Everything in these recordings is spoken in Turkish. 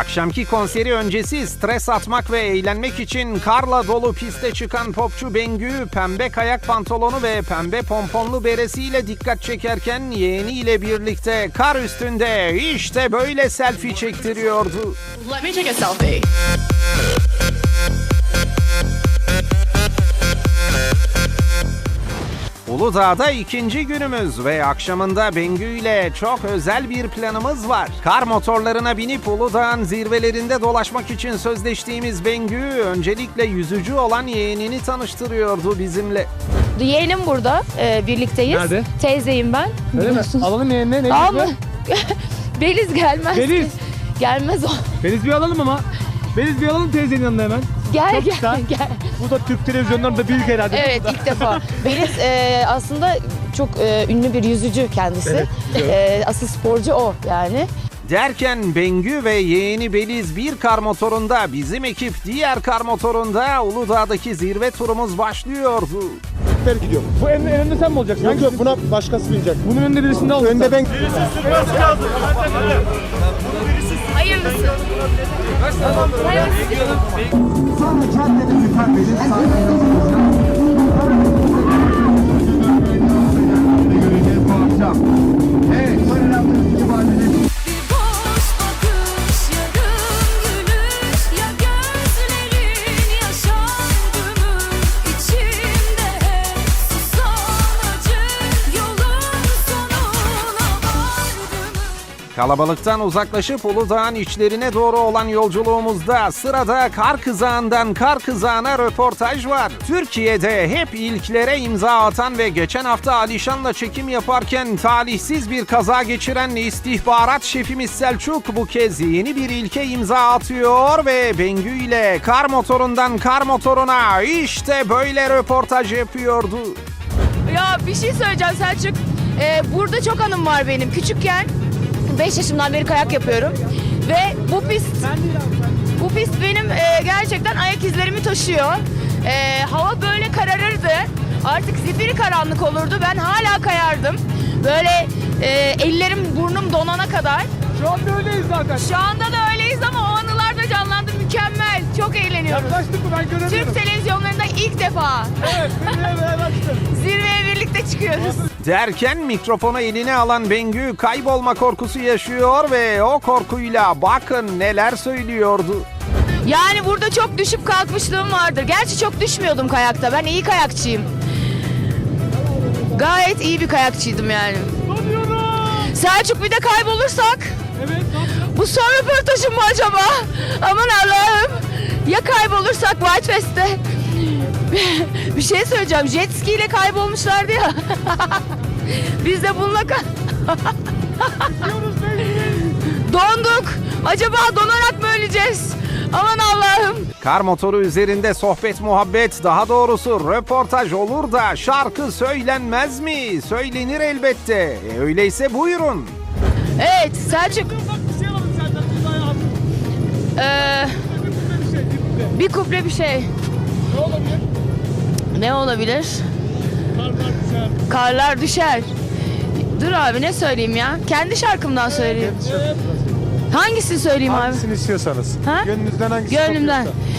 Akşamki konseri öncesi stres atmak ve eğlenmek için karla dolu piste çıkan popçu Bengü pembe kayak pantolonu ve pembe pomponlu beresiyle dikkat çekerken yeğeniyle birlikte kar üstünde işte böyle selfie çektiriyordu. Let me take a selfie. Uludağ'da ikinci günümüz ve akşamında Bengü ile çok özel bir planımız var. Kar motorlarına binip Uludağ'ın zirvelerinde dolaşmak için sözleştiğimiz Bengü öncelikle yüzücü olan yeğenini tanıştırıyordu bizimle. Yeğenim burada, e, birlikteyiz. Nerede? Teyzeyim ben. Öyle mi? Biliyorsunuz. Alalım yeğenine. Ne Al mı? Beliz gelmez. Beliz. Gelmez o. Beliz bir alalım ama. Beliz bir alalım teyzenin yanına hemen. Gel Çok gel güzel. gel. Bu da Türk televizyonlarında büyük herhalde. Evet ilk defa. Beliz e, aslında çok e, ünlü bir yüzücü kendisi. Evet. E, asıl sporcu o yani. Derken Bengü ve yeğeni Beliz bir kar motorunda, bizim ekip diğer kar motorunda Uludağ'daki zirve turumuz başlıyordu. Süper gidiyor. Bu en, en önde sen mi olacaksın? Yok yok buna başkası binecek. Bunun önünde birisinde al. Önde ben Hayırlısı. Bir Kalabalıktan uzaklaşıp Uludağ'ın içlerine doğru olan yolculuğumuzda sırada kar kızağından kar kızağına röportaj var. Türkiye'de hep ilklere imza atan ve geçen hafta Alişan'la çekim yaparken talihsiz bir kaza geçiren istihbarat şefimiz Selçuk bu kez yeni bir ilke imza atıyor ve Bengü ile kar motorundan kar motoruna işte böyle röportaj yapıyordu. Ya bir şey söyleyeceğim Selçuk. Ee, burada çok anım var benim. Küçükken 5 yaşımdan beri kayak yapıyorum. Ve bu pist bu pist benim e, gerçekten ayak izlerimi taşıyor. E, hava böyle kararırdı. Artık zifiri karanlık olurdu. Ben hala kayardım. Böyle e, ellerim burnum donana kadar. Şu anda öyleyiz zaten. Şu anda da öyleyiz ama o anılar da canlandı. Mükemmel. Çok eğleniyoruz. Yaklaştık mı ben göremiyorum. Türk televizyonlarında ilk defa Evet, benimle beraber zirveye birlikte çıkıyoruz. Derken mikrofonu eline alan Bengü kaybolma korkusu yaşıyor ve o korkuyla bakın neler söylüyordu. Yani burada çok düşüp kalkmışlığım vardır. Gerçi çok düşmüyordum kayakta. Ben iyi kayakçıyım. Gayet iyi bir kayakçıydım yani. Selçuk bir de kaybolursak Evet. bu son röportajım mı acaba? Aman Allah'ım. Ya kaybolursak Whitefest'te? bir şey söyleyeceğim. Jet ski ile kaybolmuşlardı ya. Biz de bununla ka- Donduk. Acaba donarak mı öleceğiz? Aman Allah'ım. Kar motoru üzerinde sohbet muhabbet daha doğrusu röportaj olur da şarkı söylenmez mi? Söylenir elbette. E, öyleyse buyurun. Evet Selçuk. Bir şey. Ee, Bir şey, bir şey. bir kuple bir şey. Ne olabilir? Ne olabilir? Karlar düşer. Karlar düşer. Dur abi ne söyleyeyim ya? Kendi şarkımdan söyleyeyim. Evet. Hangisini söyleyeyim abi? hangisini istiyorsanız. Ha? Gönlünüzden hangisi Gönlümden. kokuyorsa.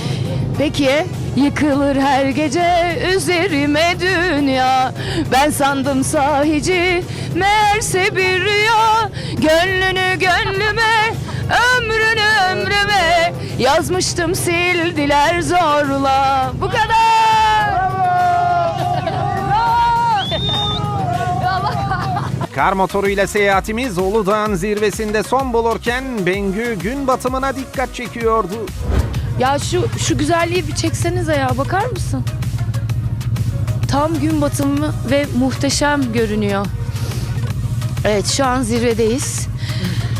Peki. Yıkılır her gece üzerime dünya Ben sandım sahici meğerse bir rüya Gönlünü gönlüme ömrünü ömrüme Yazmıştım sildiler zorla Bu kadar Kar motoruyla seyahatimiz Uludağ'ın zirvesinde son bulurken Bengü gün batımına dikkat çekiyordu. Ya şu şu güzelliği bir çeksenize ya bakar mısın? Tam gün batımı ve muhteşem görünüyor. Evet şu an zirvedeyiz.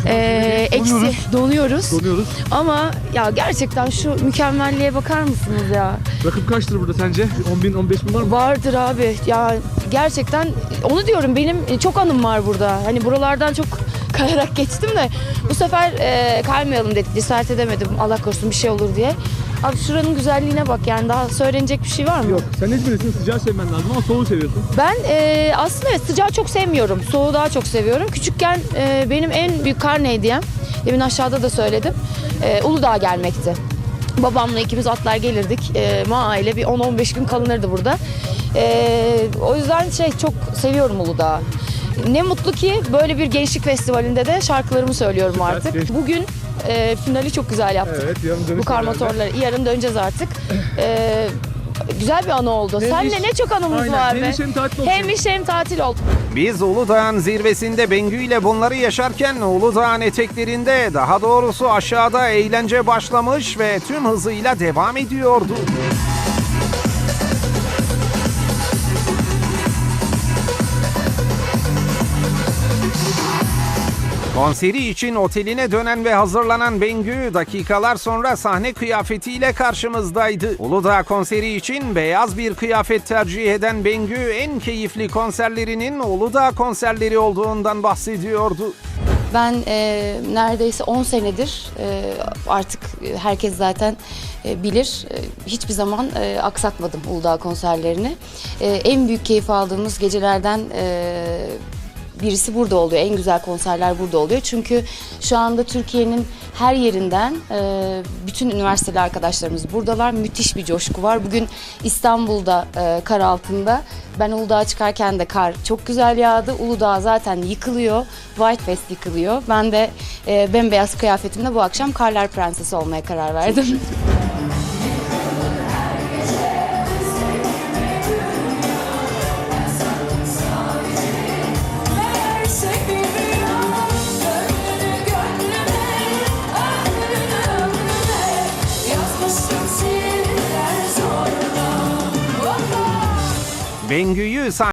Ee, eksi Donuyoruz. donuyoruz. Donuyoruz. Ama ya gerçekten şu mükemmelliğe bakar mısınız ya? Rakım kaçtır burada sence? 10 bin, 15 bin var mı? Vardır abi. Ya gerçekten onu diyorum benim çok anım var burada. Hani buralardan çok kayarak geçtim de bu sefer e, kaymayalım dedik. Cesaret edemedim. Allah korusun bir şey olur diye. Abi şuranın güzelliğine bak yani daha söylenecek bir şey var mı? Yok. Sen İzmir'desin sıcağı sevmen lazım ama soğuğu seviyorsun. Ben e, aslında evet sıcağı çok sevmiyorum. Soğuğu daha çok seviyorum. Küçükken e, benim en büyük kar hediyem. Demin aşağıda da söyledim. e, Uludağ'a gelmekti. Babamla ikimiz atlar gelirdik. E, Ma ile bir 10-15 gün kalınırdı burada. E, o yüzden şey çok seviyorum Uludağ'ı. Ne mutlu ki böyle bir gençlik festivalinde de şarkılarımı söylüyorum artık. Bugün e, finali çok güzel yaptık. Evet, yarın dönüş Bu kar herhalde. motorları. Yarın döneceğiz artık. E, güzel bir anı oldu. Hem Seninle ne çok anımız Aynen, var hem be. iş hem tatil. Hem iş hem tatil oldu. Biz Uludağ'ın zirvesinde Bengü ile bunları yaşarken Uludağ'ın eteklerinde daha doğrusu aşağıda eğlence başlamış ve tüm hızıyla devam ediyordu. Konseri için oteline dönen ve hazırlanan Bengü dakikalar sonra sahne kıyafetiyle karşımızdaydı. Uludağ konseri için beyaz bir kıyafet tercih eden Bengü en keyifli konserlerinin Uludağ konserleri olduğundan bahsediyordu. Ben e, neredeyse 10 senedir e, artık herkes zaten e, bilir. E, hiçbir zaman e, aksatmadım Uludağ konserlerini. E, en büyük keyif aldığımız gecelerden e, birisi burada oluyor. En güzel konserler burada oluyor. Çünkü şu anda Türkiye'nin her yerinden e, bütün üniversiteli arkadaşlarımız buradalar. Müthiş bir coşku var. Bugün İstanbul'da e, kar altında. Ben Uludağ'a çıkarken de kar çok güzel yağdı. Uludağ zaten yıkılıyor. White Fest yıkılıyor. Ben de e, bembeyaz kıyafetimle bu akşam Karlar Prensesi olmaya karar verdim. Zorla Bengü'yü